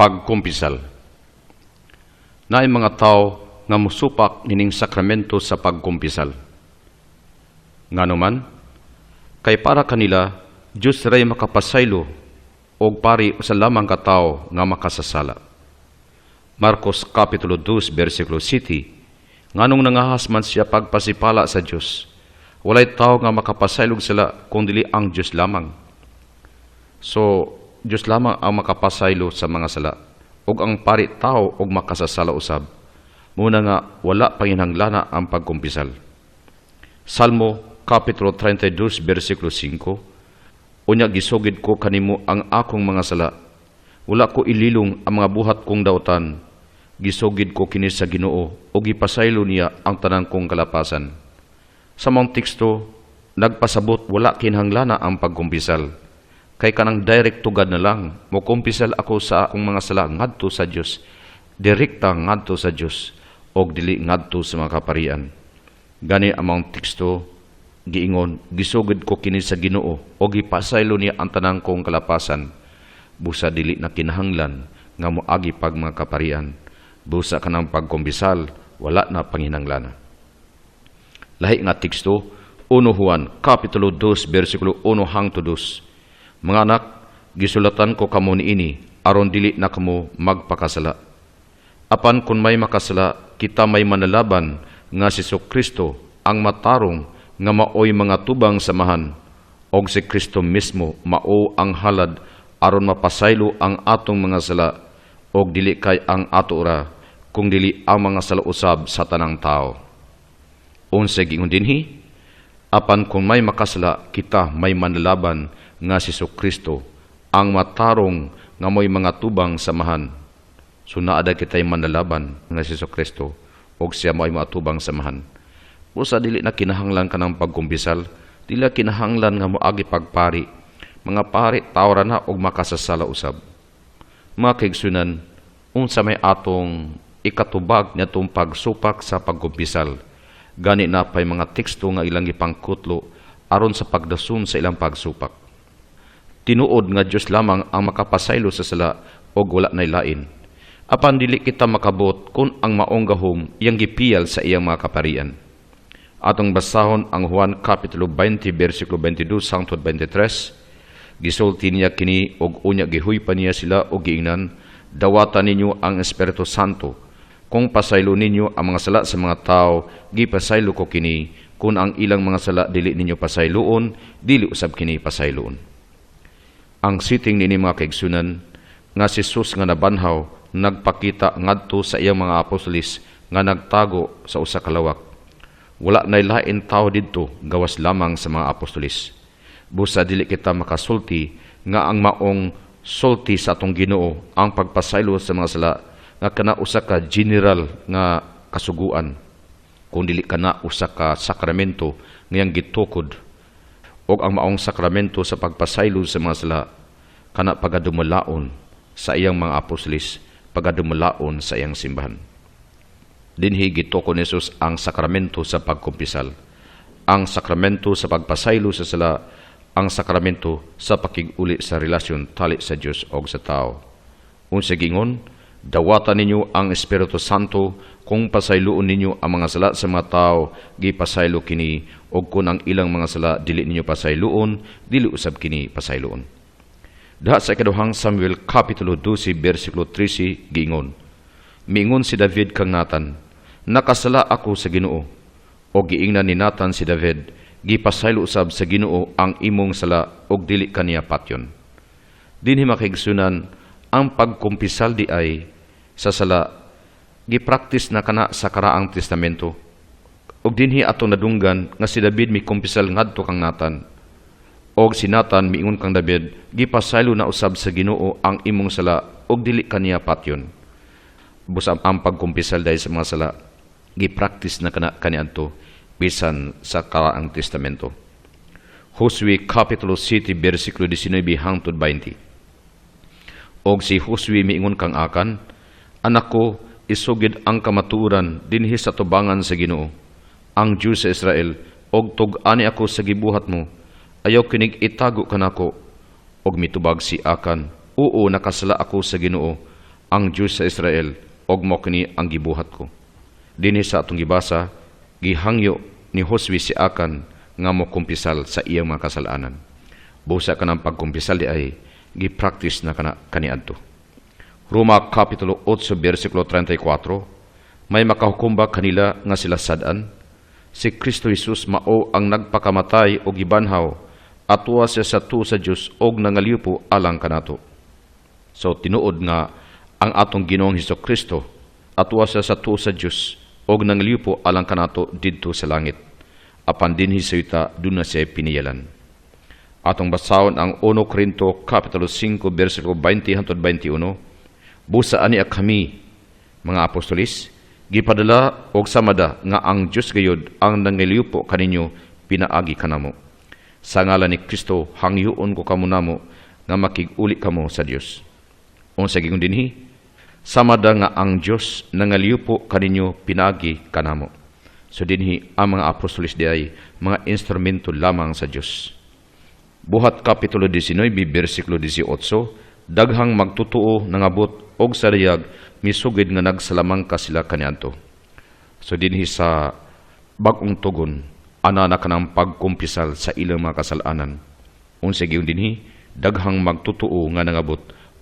pagkumpisal. Naay mga tao nga musupak nining sakramento sa pagkumpisal. Nganuman, kay para kanila, Diyos ray makapasaylo og pari sa lamang katao nga makasasala. Marcos Kapitulo 2, versikulo 7, nganong nangahasman siya pagpasipala sa Diyos, walay tao nga makapasaylog sila kung dili ang Diyos lamang. So, Diyos lamang ang makapasaylo sa mga sala, ug ang pari tao og makasasala usab. Muna nga wala panginhanglana ang pagkumpisal. Salmo Kapitulo 32, versikulo 5, Unya gisugid ko kanimo ang akong mga sala. Wala ko ililong ang mga buhat kong dautan. Gisugid ko kini sa Ginoo o gipasaylo niya ang tanan kong kalapasan. Sa mong teksto, nagpasabot wala kinhanglana ang pagkumpisal. Kay kanang direct tugad na lang, mo kumpisal ako sa akong mga sala ngadto sa Dios. Direkta ngadto sa Dios og dili ngadto sa mga kaparian. Gani among teksto giingon gisugod ko kini sa Ginoo o gipasaylo niya ang tanang kong kalapasan. Busa dili na kinahanglan nga moagi pag mga kaparian. Busa kanang pagkumbisal wala na panginanglana. Lahi nga teksto 1 Juan kapitulo 2 bersikulo 1 hangtod 2 mga anak gisulatan ko kamo niini aron dili na kamo magpakasala. Apan kun may makasala kita may manalaban nga si Kristo ang matarong nga maoy mga tubang samahan. Og si Kristo mismo mao ang halad aron mapasaylo ang atong mga sala. Og dili kay ang ato ora kung dili ang mga sala usab sa tanang tao. Unsa gingon dinhi apan kung may makasala kita may manlaban nga si Kristo ang matarong nga mo'y mga tubang samahan so naada kitay manlalaban nga si Kristo og siya mo'y matubang samahan Busa dili na kinahanglan ka ng pagkumbisal, dili na kinahanglan nga moagi pagpari. Mga pari tawra na og makasasala usab. Mga kaigsunan, unsa may atong ikatubag niya pagsupak sa pagkumbisal. Gani na pay mga teksto nga ilang ipangkutlo aron sa pagdasun sa ilang pagsupak. Tinuod nga Dios lamang ang makapasaylo sa sala og wala nay lain. Apan dili kita makabot kun ang maong gahom iyang gipiyal sa iyang mga kaparian. Atong basahon ang Juan Kapitulo 20, versikulo 22 hangtod 23. Gisulti niya kini og unya gihuy pa niya sila og giingnan, dawatan ninyo ang Espiritu Santo. Kung pasaylo ninyo ang mga sala sa mga tao, gipasaylo ko kini, kung ang ilang mga sala dili ninyo pasayloon, dili usab kini pasayloon. Ang siting nini mga kaigsunan, nga si Jesus nga nabanhaw, nagpakita ngadto sa iyang mga apostolis nga nagtago sa usa ka lawak wala na lain tao didto gawas lamang sa mga apostolis. Busa dili kita makasulti nga ang maong sulti sa atong Ginoo ang pagpasaylo sa mga sala nga kana usa ka general nga kasuguan kung dili kana usa ka sakramento ngayang gitukod og ang maong sakramento sa pagpasaylo sa mga sala kana pagadumalaon sa iyang mga apostolis pagadumalaon sa iyang simbahan dinhi gituko ni Jesus ang sakramento sa pagkumpisal, ang sakramento sa pagpasaylo sa sala, ang sakramento sa pakiguli sa relasyon tali sa Dios o sa tao. Unsa gingon, dawatan ninyo ang Espiritu Santo kung pasayloon ninyo ang mga sala sa mga tao, gipasaylo kini og kung ang ilang mga sala dili ninyo pasayloon, dili usab kini pasayloon. Daha sa ikaduhang Samuel Kapitulo 12, versikulo 13, giingon, Miingon si David kang Nathan, Nakasala ako sa Ginoo. O giingnan ni Nathan si David, gipasaylo usab sa Ginoo ang imong sala og dili kaniya patyon. Dinhi makigsunan ang pagkumpisal di ay sa sala gipraktis na kana sa karaang testamento. Og dinhi atong nadunggan nga si David mi kumpisal ngadto kang Nathan. Og si Nathan miingon kang David, gipasaylo na usab sa Ginoo ang imong sala og dili kaniya patyon busa ang pagkumpisal dahil sa mga sala gipractice na kana kaniadto bisan sa karaang testamento Josue Kapitulo 7 versikulo 19 hangtod 20 Og si Josue miingon kang akan anak ko isugid ang kamatuoran dinhi sa tubangan sa Ginoo ang Diyos sa Israel og tug-ani ako sa gibuhat mo ayaw kinig itago kanako og mitubag si akan oo nakasala ako sa Ginoo ang Diyos sa Israel og mo kini ang gibuhat ko. Dinhi sa atong gibasa gihangyo ni Josue si Akan nga mo kumpisal sa iyang mga kasalanan. Busa ka ng pagkumpisal di ay gi-practice na kana kaniadto. Roma Kapitulo 8, versikulo 34, may makahukumba kanila nga sila sadan, si Kristo Jesus mao ang nagpakamatay o gibanhaw, atwa siya sa tu sa Diyos og nangaliupo alang kanato. So tinuod nga ang atong Ginoong Hesus Kristo atwa siya sa tu sa Dios og nangliupo alang kanato didto sa langit. Apan dinhi sa yuta duna siya piniyalan. Atong basahon ang 1 Korinto kapitulo 5 bersikulo 20 hangtod 21. Busa ani kami mga apostolis gipadala og samada nga ang Dios gayud ang nangiliupo kaninyo pinaagi kanamo. Sa ngalan ni Kristo hangyoon ko kamo namo nga makig-uli kamo sa Dios unsa gigon dinhi? Samada nga ang Dios nangaliupo kaninyo pinagi kanamo so dinhi ang mga apostolis di ay mga instrumento lamang sa Dios buhat kapitulo 19 bersikulo 18 daghang magtutuo nangabot og sa dayag misugid nga nagsalamang ka sila kaniadto so dinhi sa bag-ong tugon ana na kanang pagkumpisal sa ilang mga kasalanan unsa giyon dinhi daghang magtutuo nga nangabot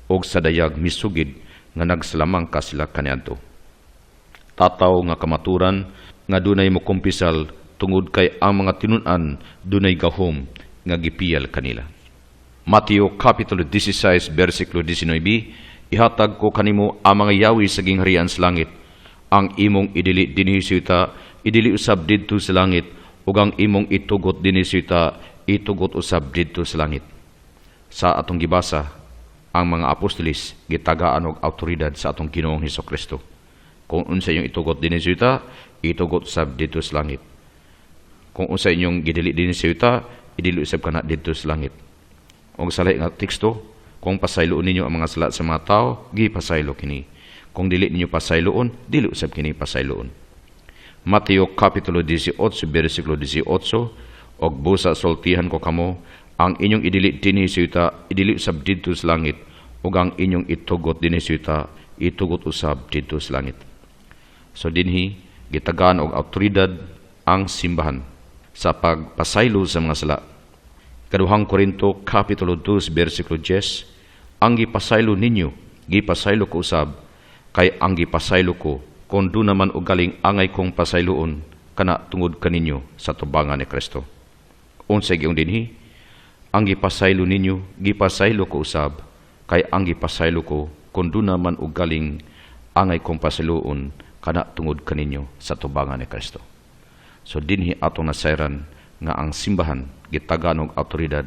og sa dayag misugid nga nagsalamang ka sila kaniadto. Tataw nga kamaturan nga dunay mo kumpisal tungod kay ang mga tinun-an dunay gahom nga gipiyal kanila. Mateo Kapitulo 16, versikulo 19, Ihatag ko kanimo ang mga yawi sa gingharian sa langit, ang imong idili dinhisita, idili usab didto sa langit, ug ang imong itugot dinhisita, itugot usab didto sa langit. Sa atong gibasa, ang mga apostolis gitagaan og autoridad sa atong Ginoong Hesus Kristo. Kung unsa inyong itugot dinhi sa yuta, itugot sab dito sa langit. Kung unsa inyong gidili dinhi sa yuta, idili usab kana dito sa langit. Og sa nga teksto, kung pasayloon ninyo ang mga sala sa mga tao, gipasaylo kini. Kung dili ninyo pasayloon, dili usab kini pasayloon. Mateo Kapitulo 18, versikulo 18, og busa sultihan ko kamo, ang inyong idili dinhi sa yuta, idili usab didto sa langit, ug ang inyong itugot dinhi sa yuta, itugot usab didto sa langit. So dinhi gitagaan og autoridad ang simbahan sa pagpasaylo sa mga sala. Kaduhang Korinto Kapitulo 2 versikulo 10 Ang gipasaylo ninyo gipasaylo ko usab kay ang gipasaylo ko kun do naman og galing angay kong pasayloon kana tungod kaninyo sa tubangan ni Kristo. Unsa gyung dinhi? Ang gipasaylo ninyo gipasaylo ko usab kay ang gipasaylo ko kun do naman og galing angay kong pasayloon kana tungod kaninyo sa tubangan ni Kristo. So dinhi atong nasayran nga ang simbahan gitagan og autoridad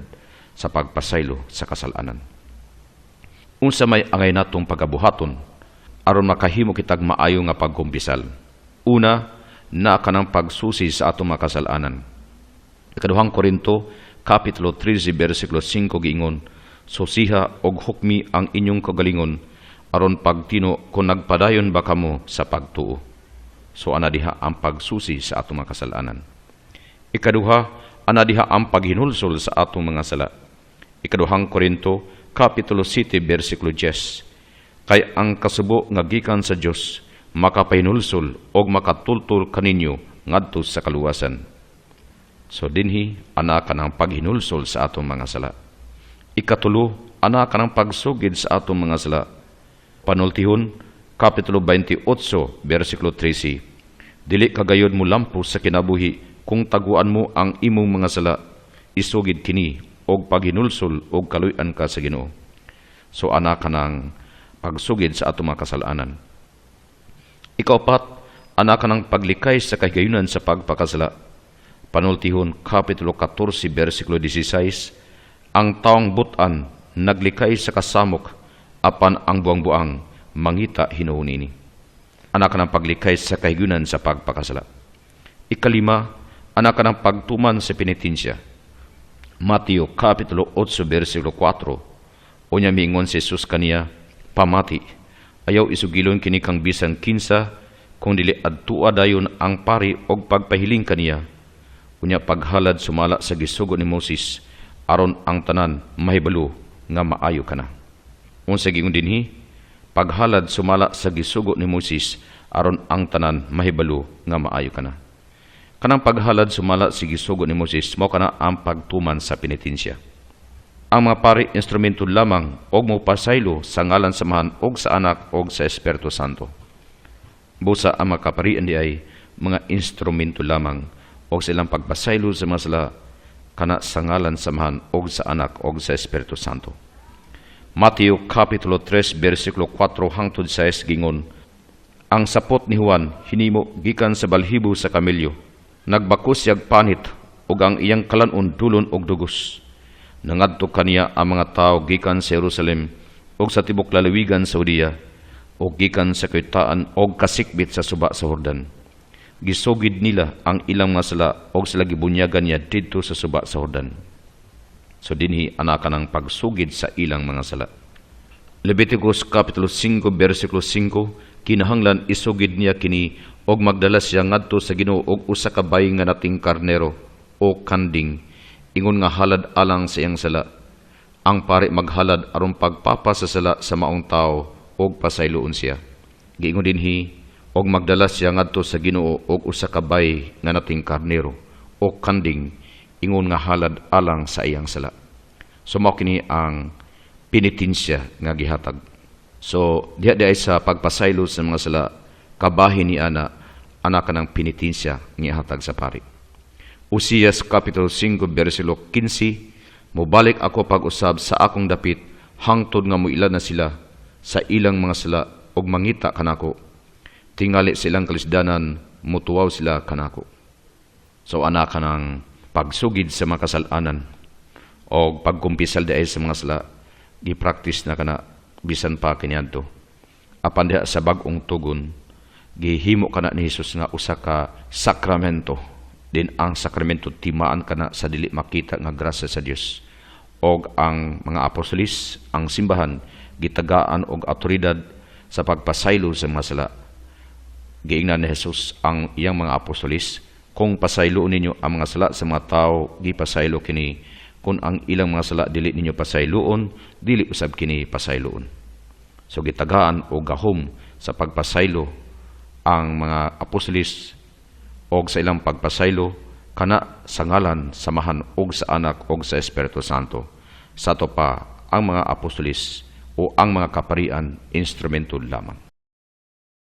sa pagpasaylo sa kasalanan. Unsa may angay natong pagabuhaton aron makahimo kitag maayo nga pagkumbisal. Una, na kanang pagsusi sa atong mga kasalanan. Ikaduhang Korinto, Kapitulo 13, versikulo 5 giingon, Susiha og hukmi ang inyong kagalingon, aron pagtino kung nagpadayon ba kamo sa pagtuo. So ana diha ang pagsusi sa atong mga kasalanan. Ikaduha, ana diha ang paghinulsol sa atong mga sala. Ikaduhang Korinto, Kapitulo 7, versikulo 10. Kay ang kasubo nga gikan sa Dios makapahinulsol og makatultol kaninyo ngadto sa kaluwasan. So dinhi ana kanang paghinulsol sa atong mga sala. Ikatulo, ana kanang pagsugid sa atong mga sala. Panultihon, Kapitulo 28, versikulo 13. Dili kagayod mo lampos sa kinabuhi kung taguan mo ang imong mga sala, isugid kini og paghinulsol og kaluyan ka sa Ginoo. So ana kanang pagsugid sa atong mga kasalanan. Ikaapat, ana kanang paglikay sa kahigayunan sa pagpakasala. Panultihon, Kapitulo 14, versikulo 16, Ang taong butan naglikay sa kasamok, apan ang buang-buang mangita hinuhunini. Anak ng paglikay sa kahigunan sa pagpakasala. Ikalima, anak ng pagtuman sa penitensya. Mateo Kapitulo 8, versikulo 4, Unya mingon si Jesus kaniya, pamati, ayaw isugilon kini kang bisan kinsa, kung dili adtua dayon ang pari og pagpahiling kaniya. Unya paghalad sumala sa gisugo ni Moses, aron ang tanan mahibalo nga maayo kana. Unsa giingon dinhi, paghalad sumala sa gisugo ni Moses aron ang tanan mahibalo nga maayo kana. Kanang paghalad sumala sa gisugo ni Moses mao kana ang pagtuman sa penitensya. Ang mga pari instrumento lamang og mo pasaylo sa ngalan samahan og sa anak og sa Espiritu Santo. Busa ang mga kaparian di ay mga instrumento lamang og silang pagpasaylo sa mga sala kana sa ngalan samahan og sa anak og sa Espiritu Santo. Mateo Kapitulo 3, versikulo 4 hangtod 6 gingon, Ang sapot ni Juan hinimo gikan sa balhibo sa kamilyo, nagbakos siyag panit ug ang iyang kalanon dulon og dugos. Nangadto kaniya ang mga tao gikan sa Jerusalem ug sa tibok lalawigan sa Judea ug gikan sa kayutaan og kasikbit sa suba sa Hordan. Gisugid nila ang ilang mga sala og sila gibunyagan niya didto sa suba sa Hordan. So dinhi anaka ng pagsugid sa ilang mga sala. Leviticus Kapitulo 5 versikulo 5 kinahanglan isugid niya kini og magdala siya ngadto sa Ginoo og usa ka bayi nga nating karnero o kanding ingon nga halad alang sa iyang sala. Ang pare maghalad aron pagpapa sa sala sa maong tao og pasayloon siya. Giingon dinhi og magdala siya ngadto sa Ginoo og usa ka bayi nga nating karnero o kanding ingon nga halad alang sa iyang sala. So mao kini ang penitensya nga gihatag. So diha di ay sa pagpasaylo sa mga sala kabahin ni ana anak ng penitensya nga gihatag sa pari. Usiyas Kapitulo 5 versikulo 15 Mubalik ako pag-usab sa akong dapit hangtod nga muila na sila sa ilang mga sala og mangita kanako. Tingali silang kalisdanan mutuwaw sila kanako. So anak ka ng pagsugid sa mga kasalanan o pagkumpisal dahil sa mga sala gi-practice na kana bisan pa kaniadto apan diha sa bag-ong tugon gihimo kana ni Hesus nga usa ka sakramento. Din ang sakramento timaan kana sa dili makita nga grasya sa Dios og ang mga apostolis ang simbahan gitagaan og autoridad sa pagpasaylo sa mga sala. Giingnan ni Jesus ang iyang mga apostolis kung pasaylo ninyo ang mga sala sa mga tao gipasaylo kini. Kung ang ilang mga sala dili ninyo pasayloon dili usab kini pasayloon. So gitagaan o gahom sa pagpasaylo ang mga apostolis og sa ilang pagpasaylo kana sa ngalan samahan og sa anak og sa Espiritu Santo. Sa pa ang mga apostolis o ang mga kaparian instrumento lamang